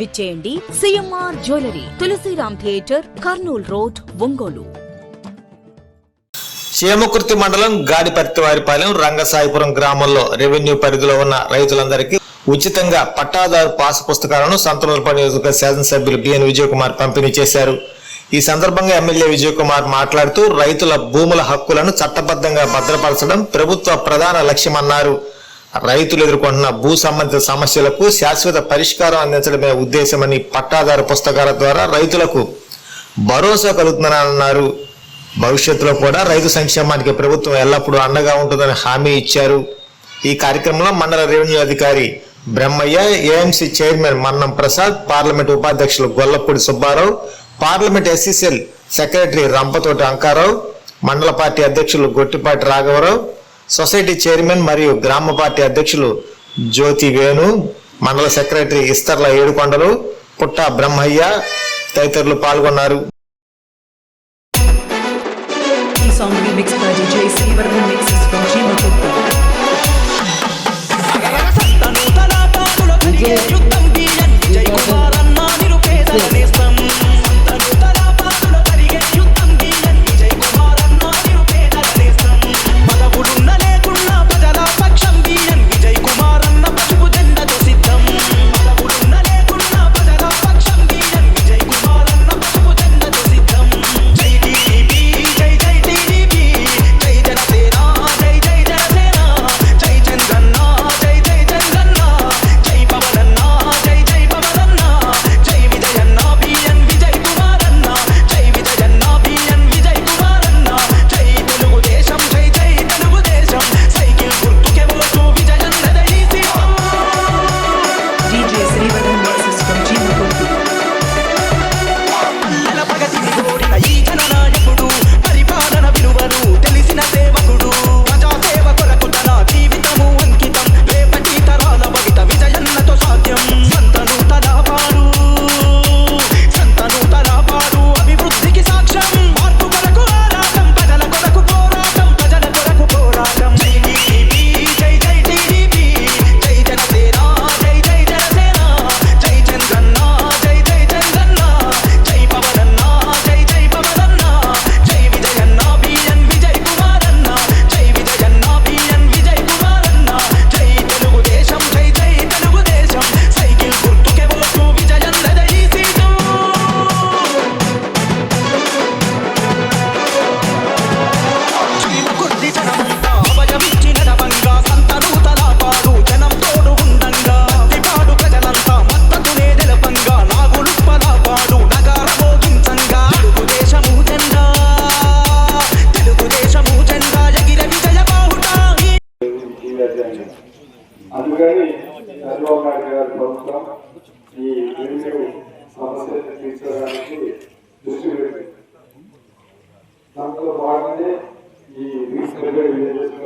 విచ్చేయండి CMR jewellery Tulasiram theatre Kurnool road Ongole. Chemakurthi మండలం గాడిపర్తివారిపాలెం రంగసాయిపురం గ్రామంలో revenue పరిధిలో ఉన్న రైతులందరికీ ఉచితంగా పట్టాదారు పాస్ పుస్తకాలను సంతనూరుపల్లి నియోజకవర్గ శాసనసభ్యులు బిఎన్ విజయకుమార్ పంపిణీ చేశారు. ఈ సందర్భంగా ఎమ్మెల్యే విజయకుమార్ మాట్లాడుతూ రైతుల భూముల హక్కులను చట్టబద్ధంగా భద్రపరచడం ప్రభుత్వ ప్రధాన లక్ష్యమన్నారు. రైతులు ఎదుర్కొంటున్న భూ సంబంధిత సమస్యలకు శాశ్వత పరిష్కారం అందించడమే ఉద్దేశమని పట్టాదారు పుస్తకాల ద్వారా రైతులకు భరోసా కలుగుతున్నారన్నారు భవిష్యత్తులో కూడా రైతు సంక్షేమానికి ప్రభుత్వం ఎల్లప్పుడూ అండగా ఉంటుందని హామీ ఇచ్చారు. ఈ కార్యక్రమంలో మండల రెవెన్యూ అధికారి Brahmayya AMC chairman Mannam Prasad parliament ఉపాధ్యక్షులు Gollapudi Subbarao parliament SCCL secretary Rampathoti Ankarao మండల పార్టీ అధ్యక్షులు గొట్టిపాటి రాఘవరావు సొసైటీ చైర్మన్ మరియు గ్రామ పార్టీ అధ్యక్షులు జ్యోతి వేణు మండల సెక్రటరీ ఇస్తర్ల ఏడుకొండలు పుట్ట బ్రహ్మయ్య తదితరులు పాల్గొన్నారు. The అందుకని చంద్రబాబు నాయుడు గారి ప్రభుత్వం ఈ రెవెన్యూ సమస్యలు తీర్చడానికి దృష్టి పెట్టింది. దాంట్లో భాగంగానే ఈ రీసెంట్ విలేజెస్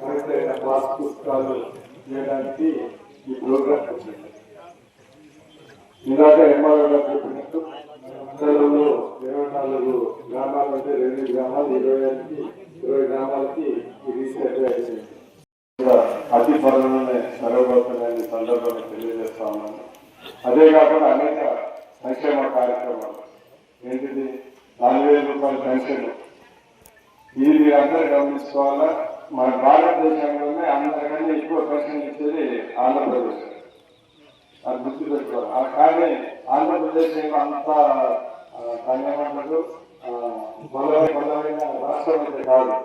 కరెక్ట్ అయిన పాస్ పుస్తకాలు చేయడానికి ఈ ప్రోగ్రామ్ వచ్చింది. ఇందాక ఎంఆర్ఓ గారు చెప్పినట్టు మండలంలో ఇరవై నాలుగు గ్రామాలు అంటే రెండు గ్రామాలు ఇరవై ఐదుకి ఇరవై గ్రామాలకి ఈ రీసెంట్ అయింది కూడా అతి త్వరలోనే జరగబోతుందని సందర్భంగా తెలియజేస్తా ఉన్నాను. అదే కాకుండా అనేక సంక్షేమ కార్యక్రమాలు. ఏంటిది? నాలుగు వేల రూపాయల పెన్షన్. ఇది అందరూ గమనించుకోవాలా? మన భారతదేశంలోనే అందరికన్నా ఎక్కువ పెన్షన్ ఇచ్చేది ఆంధ్రప్రదేశ్. అది గుర్తు పెట్టుకోవాలి కానీ ఆంధ్రప్రదేశ్ అంత కన్యామంటలు బలమైన బలమైన రాష్ట్రం అయితే కాదు.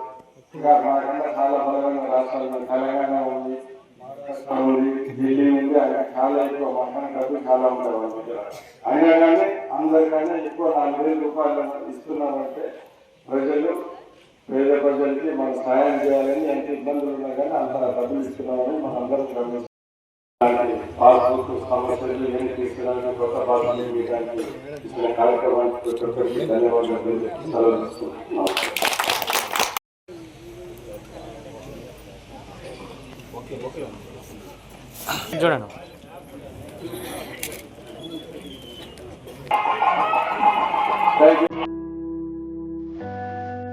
ఇంకా మనకన్నా చాలా బలమైన రాష్ట్రాలు తెలంగాణ ఉంది మహారాష్ట్ర ఉంది ఢిల్లీ ఉంది అక్కడ చాలా ఎక్కువ మన డబ్బులు చాలా ఉంటాయి అయినా కానీ అందరికన్నా ఎక్కువ నాలుగు వేల రూపాయలు ఇస్తున్నారంటే ప్రజలు పేద ప్రజలకి మనం సహాయం చేయాలని ఎంత ఇబ్బందులు ఉన్నా కానీ అంత డబ్బులు ఇస్తున్నామని మనం అందరం గమనిస్తాం పాస్బుక్ సమస్యలు ఏం తీసుకురాని కొత్త పాస్బుక్ ఇచ్చిన కార్యక్రమానికి ప్రతి ఒక్కరికి ధన్యవాదాలు. చూడండి.